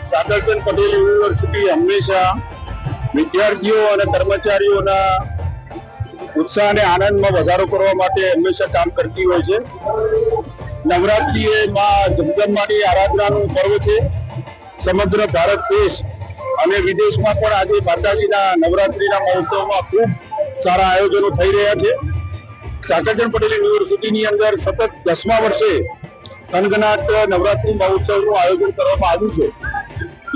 Sagarchand Patel university હંમેશા વિદ્યાર્થીઓ અને કર્મચારીઓના ઉત્સાહ અને આનંદમાં વધારો કરવા માટે હંમેશા કામ કરતી હોય છે. નવરાત્રિ એ માં જગદંબાની આરાધનાનું પર્વ છે. સમગ્ર ભારત દેશ અને વિદેશમાં પણ આજે માતાજીના નવરાત્રિના મહોત્સવમાં ખૂબ સારા આયોજનો થઈ રહ્યા છે. સાગરચંદ પટેલ યુનિવર્સિટીની અંદર સતત દસમા વર્ષે થનગનાટ નવરાત્રી મહોત્સવનું આયોજન કરવામાં આવ્યું છે.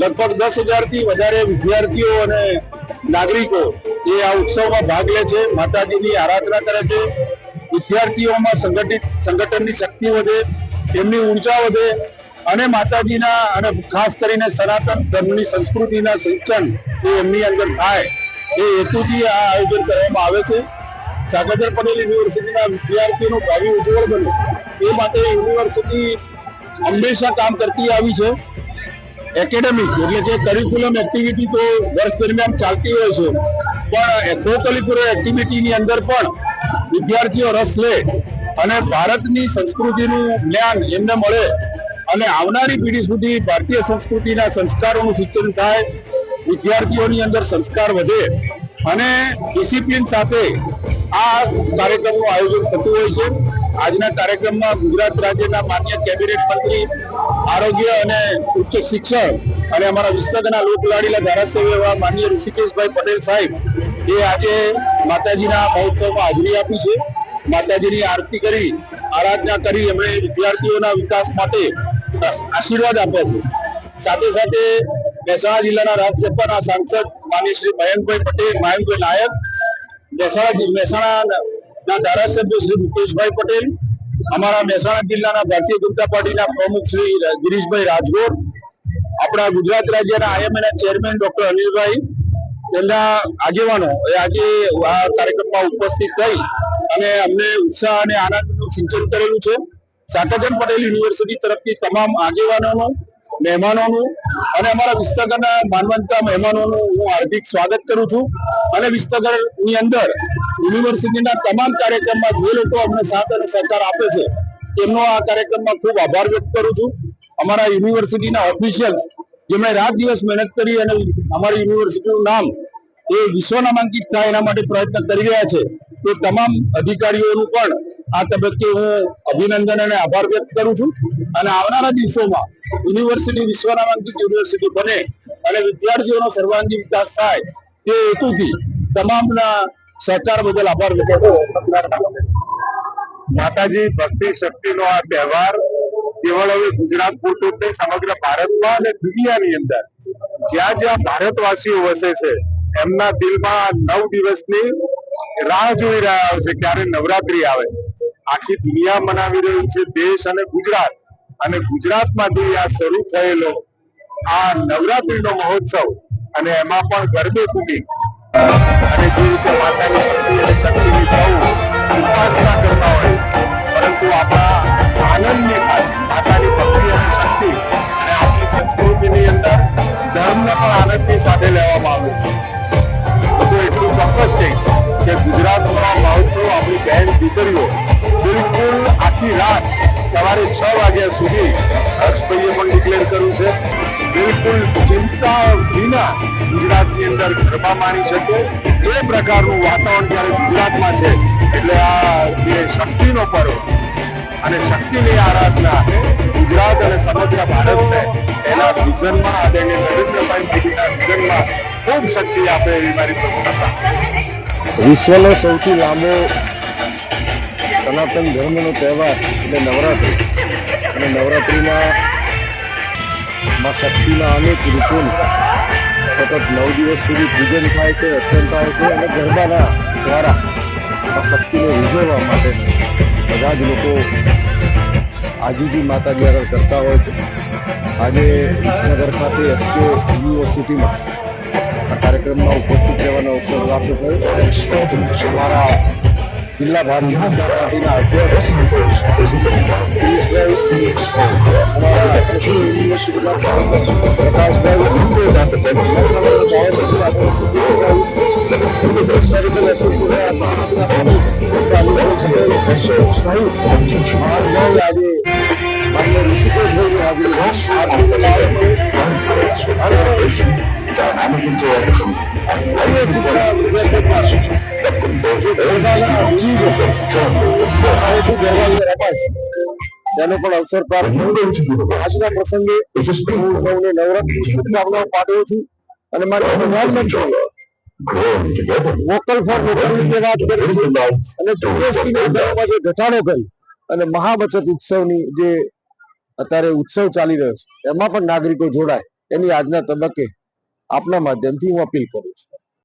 લગભગ દસ હજારથી વધારે વિદ્યાર્થીઓ અને નાગરિકો એ આ ઉત્સવમાં ભાગ લે છે, માતાજીની આરાધના કરે છે. વિદ્યાર્થીઓમાં સંગઠિત, સંગઠનની શક્તિ વધે એમની ઊર્જા વધે અને માતાજીના અને ખાસ કરીને સનાતન ધર્મની સંસ્કૃતિના સિંચન એ એમની અંદર થાય એ હેતુથી આ આયોજન કરવામાં આવે છે. સાગરચંદ પટેલ યુનિવર્સિટીના વિદ્યાર્થીઓનું ભાવિ ઉજ્જવળ બને એ માટે યુનિવર્સિટી હંમેશા કામ કરતી આવી છે. એકેડેમિક એટલે કે કરિક્યુલમ એક્ટિવિટી તો વર્ષ દરમિયાન ચાલતી હોય છે. પણ કરિક્યુલર એક્ટિવિટીની અંદર પણ વિદ્યાર્થીઓ રસ લે અને ભારતની સંસ્કૃતિનું જ્ઞાન એમને મળે અને આવનારી પેઢી સુધી ભારતીય સંસ્કૃતિના સંસ્કારોનું સિંચન થાય, વિદ્યાર્થીઓની અંદર સંસ્કાર વધે અને ડિસિપ્લિન સાથે આ કાર્યક્રમનું આયોજન થતું હોય છે. આજના કાર્યક્રમમાં ગુજરાત રાજ્યના માન્ય કેબિનેટ મંત્રી, આરોગ્ય અને ઉચ્ચ શિક્ષણ અને અમારા વિસ્તારના લોકલાડીલા ધારાસભ્ય એવા માન્ય ઋષિકેશભાઈ પટેલ સાહેબ, એ આજે માતાજીના મહોત્સવમાં હાજરી આપી છે. માતાજીની આરતી કરી, આરાધના કરી, એમણે વિદ્યાર્થીઓના વિકાસ માટે આશીર્વાદ આપ્યા છે. સાથે સાથે મહેસાણા જિલ્લાના રાજ્યસભાના સાંસદ માન્ય શ્રી મયંકભાઈ પટેલ મયંકભાઈ નાયક મહેસાણા મહેસાણાના ધારાસભ્ય શ્રી મુકેશભાઈ પટેલ, અમારા મહેસાણા જિલ્લાના ભારતીય જનતા પાર્ટીના પ્રમુખ શ્રી ગિરીશભાઈ રાજગોર, આપણા ગુજરાત રાજ્યના આઈએમએના ચેરમેન ડોક્ટર અનિલભાઈ, તેમના આગેવાનો એ આજે આ કાર્યક્રમમાં ઉપસ્થિત થઈ અને અમને ઉત્સાહ અને આનંદનું સિંચન કરેલું છે. સાકરજન પટેલ યુનિવર્સિટી તરફથી તમામ આગેવાનોનું મહેમાનોનું અને અમારા વિસ્તારના માનવંતા મહેમાનોનું હું હાર્દિક સ્વાગત કરું છું. અને વિસ્તારની અંદર યુનિવર્સિટીના તમામ કાર્યક્રમમાં જે લોકો અમને સાથ અને સહકાર આપે છે, તેમનો આ કાર્યક્રમમાં ખૂબ આભાર વ્યક્ત કરું છું. અમારા યુનિવર્સિટીના ઓફિશિયલ્સ જેમણે રાત દિવસ મહેનત કરી અને અમારી યુનિવર્સિટીનું નામ એ વિશ્વ નામાંકિત થાય એના માટે પ્રયત્ન કરી રહ્યા છે, તે તમામ અધિકારીઓનું પણ આ તબક્કે હું અભિનંદન અને આભાર વ્યક્ત કરું છું. અને આવનારા દિવસોમાં યુનિવર્સિટી વિશ્વનામાંકિત યુનિવર્સિટી બને અને વિદ્યાર્થીઓનો સર્વાંગી વિકાસ થાય તે હેતુથી તમામના સહકાર બદલ આભાર વ્યક્ત કરું માતાજી, ભક્તિ શક્તિનો આ તહેવાર કેવળ હવે ગુજરાત પૂરતો જ નહીં, સમગ્ર ભારતમાં અને દુનિયાની અંદર. જ્યાં જ્યાં ભારતવાસીઓ વસે છે, એમના દિલમાં નવ દિવસની રાહ જોઈ રહ્યા છે, ક્યારે નવરાત્રી આવે. આખી દુનિયા મનાવી રહ્યું છે, દેશ અને ગુજરાત. અને ગુજરાતમાંથી આ શરૂ થયેલો આ નવરાત્રીનો મહોત્સવ અને એમાં પણ ગરબે કુકી અને જે રીતે માતાની શક્તિની સૌ ઉપાસના કે ગુજરાતમાં મહોત્સવ આપણી બહેન દીકરીઓ બિલકુલ આખી રાત સવારે છ વાગ્યા સુધી હર્ષભાઈએ પણ ડિક્લેર કર્યું છે. બિલકુલ ચિંતા વિના ગુજરાતની અંદર ગરબા માણી શકે. એ પ્રકારનું વાતાવરણ જ્યારે ગુજરાતમાં છે, એટલે આ જે શક્તિનો પર્વ અને શક્તિની આરાધના ગુજરાત અને સમગ્ર ભારતને, એના વિઝનમાં આદરણીય નરેન્દ્રભાઈ મોદીના વિઝનમાં ખૂબ શક્તિ આપે એવી મારી પ્રભુતા વિશ્વનો સૌથી લાંબો સનાતન ધર્મનો તહેવાર એટલે નવરાત્રિ. અને નવરાત્રિમાં માં શક્તિના અનેક રૂપોનું સતત નવ દિવસ સુધી પૂજન થાય છે, અર્ચન થાય છે અને ગરબાના દ્વારા આ શક્તિને રીઝવવા માટે બધા જ લોકો આજીજી માતાજી આગળ કરતા હોય છે. આજે વિસનગર ખાતે એસકે યુનિવર્સિટીમાં કાર્યક્રમમાં ઉપસ્થિત રહેવાનો અવસર પ્રાપ્ત થયો અમારા જિલ્લા ભારતીય જનતા પાર્ટીના અધ્યક્ષ પિયુષભાઈ અમારા કૃષિ યુનિવર્સિટીના પ્રકાશભાઈ નેશનલ ધારાસભ્ય આપણે ચૂંટણી મેડિકલ એસોસિએશનના સહિત મહાનુભાવ આજે માન્ય ઋષિકેશભાઈની હાજરીમાં છે તેનો પણ અવસર પ્રાપ્ત થયો. પ્રસંગે હું સૌને નવરાત્રી શુભકામનાઓ પાઠવું છું અને મારા પ્રધાનમંત્રી વોકલ ફોર લોકલની વાત કરી અને જીએસટી ના દરમાં જે ઘટાડો કરી અને મહાબચત ઉત્સવની જે અત્યારે ઉત્સવ ચાલી રહ્યો છે, એમાં પણ નાગરિકો જોડાય. એની આજના તબક્કે આપના માધ્યમથી હું અપીલ કરું છું.